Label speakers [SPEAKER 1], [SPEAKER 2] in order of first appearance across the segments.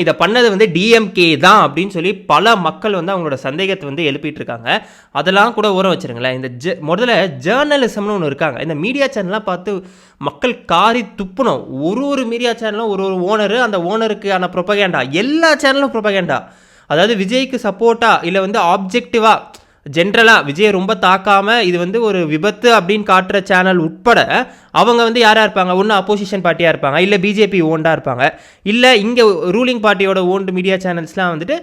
[SPEAKER 1] இதை பண்ணது வந்து டிஎம்கே தான் அப்படின்னு சொல்லி பல மக்கள் வந்து அவங்களோட சந்தேகத்தை வந்து எழுப்பிட்டு இருக்காங்க அதெல்லாம் கூட ஊற வச்சுருங்களேன். இந்த ஜ முதல்ல ஜேர்னலிசம்னு ஒன்று இருக்காங்க. இந்த மீடியா சேனல்லாம் பார்த்து மக்கள் காரி துப்புணும். ஒரு ஒரு மீடியா சேனலும் ஒரு ஒரு ஓனரு அந்த ஓனருக்கான ப்ரொபகேண்டா எல்லா சேனலும் ப்ரொபகேண்டா அதாவது விஜய்க்கு சப்போர்ட்டாக இல்லை வந்து ஆப்ஜெக்டிவாக ஜென்ரலாக விஜயை ரொம்ப தாக்காம இது வந்து ஒரு விபத்து அப்படின்னு காட்டுற சேனல் உட்பட அவங்க வந்து யாராக இருப்பாங்க? ஒன்று அப்போசிஷன் பார்ட்டியாக இருப்பாங்க. இல்லை பிஜேபி ஓண்டாக இருப்பாங்க. இல்லை இங்கே ரூலிங் பார்ட்டியோட ஓன்டு மீடியா சேனல்ஸ்லாம் வந்துட்டு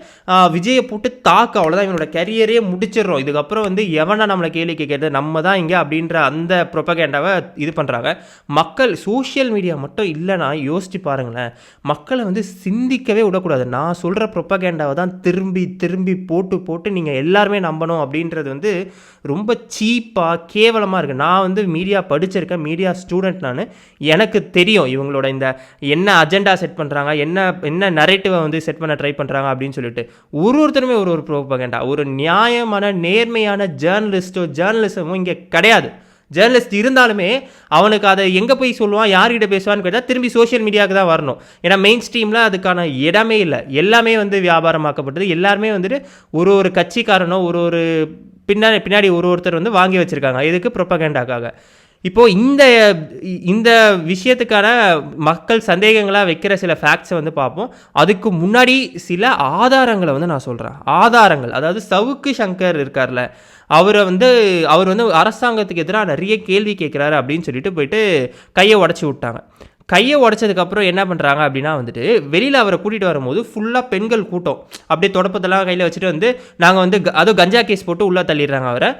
[SPEAKER 1] விஜயை போட்டு தாக்க அவ்வளோதான் இவனோட கரியரே முடிச்சிடுறோம். இதுக்கப்புறம் வந்து எவனா நம்மளை கேள்வி கேட்கறது? நம்ம தான் இங்கே அப்படின்ற அந்த ப்ரொபகேண்டாவை இது பண்ணுறாங்க மக்கள் சோஷியல் மீடியா மட்டும் இல்லைனா யோசிச்சு பாருங்களேன். மக்களை வந்து சிந்திக்கவே விடக்கூடாது. நான் சொல்கிற ப்ரொப்பகேண்டாவை தான் திரும்பி திரும்பி போட்டு போட்டு நீங்கள் எல்லாருமே நம்பணும் அப்படின்றது வந்து ரொம்ப சீப்பாக கேவலமாக இருக்குது நான் வந்து மீடியா படிச்சிருக்கேன். மீடியா ஸ்டூடெண்ட் நான். எனக்கு தெரியும் இவங்களோட இந்த என்ன அஜெண்டா செட் பண்ணுறாங்க என்ன என்ன நரேட்டிவை வந்து செட் பண்ண ட்ரை பண்ணுறாங்க அப்படின்னு சொல்லிட்டு. ஒரு ஒருத்தருமே ஒரு ஒரு ப்ரோபகேண்டா ஒரு நியாயமான நேர்மையான ஜேர்னலிஸ்ட்டோ ஜேர்னலிசமோ இங்கே கிடையாது. ஜேர்னலிஸ்ட் இருந்தாலுமே அவனுக்கு அதை எங்கே போய் சொல்லுவான் யார்கிட்ட பேசுவான்னு கேட்டால் திரும்பி சோஷியல் மீடியாவுக்கு தான் வரணும். ஏன்னா மெயின் ஸ்ட்ரீமில் அதுக்கான இடமே இல்லை. எல்லாமே வந்து வியாபாரமாக்கப்பட்டது. எல்லாருமே வந்துட்டு ஒரு ஒரு கட்சிக்காரனோ ஒரு ஒரு பின்னாடி பின்னாடி ஒரு ஒருத்தர் வந்து வாங்கி வச்சுருக்காங்க. இதுக்கு ப்ரொப்பகேண்டாக்காக இப்போது இந்த இந்த விஷயத்துக்கான மக்கள் சந்தேகங்களாக வைக்கிற சில ஃபேக்ட்ஸை வந்து பார்ப்போம். அதுக்கு முன்னாடி சில ஆதாரங்களை வந்து நான் சொல்கிறேன் ஆதாரங்கள். அதாவது சவுக்கு சங்கர் இருக்கார்ல அவரை வந்து அவர் வந்து அரசாங்கத்துக்கு எதிராக நிறைய கேள்வி கேட்குறாரு அப்படின்னு சொல்லிட்டு போயிட்டு கையை உடச்சி விட்டாங்க. கையை உடச்சதுக்கப்புறம் என்ன பண்ணுறாங்க அப்படின்னா வந்துட்டு வெளியில் அவரை கூட்டிகிட்டு வரும்போது ஃபுல்லாக பெண்கள் கூட்டம். அப்படியே தொடப்பத்தெல்லாம் கையில் வச்சுட்டு வந்து நாங்கள் வந்து க- அதுவும் கஞ்சா கேஸ் போட்டு உள்ளே தள்ளிடுறாங்க அவரை.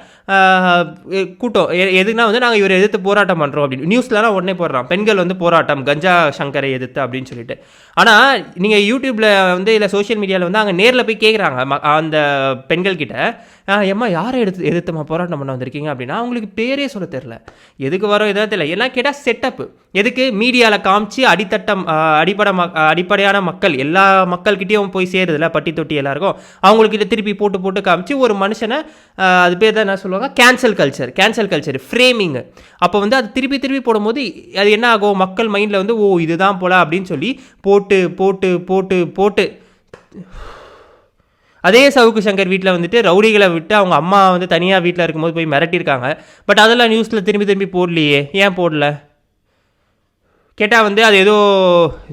[SPEAKER 1] கூட்டம். எ- எதுக்குன்னா வந்து நாங்கள் இவரை எதிர்த்து போராட்டம் பண்ணுறோம் அப்படின்னு. நியூஸ்லலாம் உடனே போடுறான். பெண்கள் வந்து போராட்டம் கஞ்சா சங்கரை எதிர்த்து அப்படின்னு சொல்லிட்டு. ஆனால் நீங்கள் யூடியூப்பில் வந்து இல்லை சோஷியல் மீடியாவில் வந்து அங்கே நேரில் போய் கேட்குறாங்க அந்த பெண்கள் கிட்ட. ஏம்மா யாரை எடுத்து எதிர்த்துமா போராட்டம் பண்ண வந்திருக்கீங்க? அப்படின்னா அவங்களுக்கு பேரே சொல்ல தெரில எதுக்கு வரோம் எதாவது தெரியல. ஏன்னா கேட்டால் செட்டப் எதுக்கு? மீடியாவில் காமிச்சு அடித்தட்டம் அடிப்படை மக் அடிப்படையான மக்கள் எல்லா மக்கள்கிட்டையும் போய் சேருதுல பட்டி தொட்டி எல்லாருக்கும். அவங்களுக்கு திருப்பி போட்டு போட்டு காமிச்சு ஒரு மனுஷனை அது பேர் தான் என்ன சொல்லுவாங்க? Cancel culture cancel culture framing அப்போ வந்து அது திருப்பி திருப்பி போடும்போது அது என்ன ஆகும்? மக்கள் மைண்டில் வந்து ஓ இதுதான் போல அப்படின்னு சொல்லி போட்டு போட்டு போட்டு போட்டு. அதே சவுக்கு சங்கர் வீட்டில் வந்துட்டு ரவுடிகளை விட்டு அவங்க அம்மா வந்து தனியாக வீட்டில் இருக்கும்போது போய் மிரட்டியிருக்காங்க. பட் அதெல்லாம் நியூஸில் திரும்பி திரும்பி போடலையே. ஏன் போடல? கேட்டால் வந்து அது ஏதோ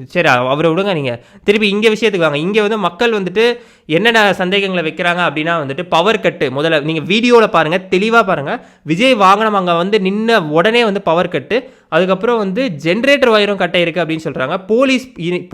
[SPEAKER 1] சரி அவரை விடுங்க நீங்கள் திருப்பி இங்கே விஷயத்துக்கு வாங்க. இங்கே வந்து மக்கள் வந்துட்டு என்னென்ன சந்தேகங்களை வைக்கிறாங்க அப்படின்னா வந்துட்டு பவர் கட்டு முதல்ல நீங்கள் வீடியோவில் பாருங்கள் தெளிவாக பாருங்கள் விஜய் வாகனம் அங்கே வந்து நின்ன உடனே வந்து பவர் கட்டு அதுக்கப்புறம் வந்து ஜென்ரேட்டர் வயரும் கட்டை இருக்குது அப்படின்னு சொல்கிறாங்க போலீஸ் இனி-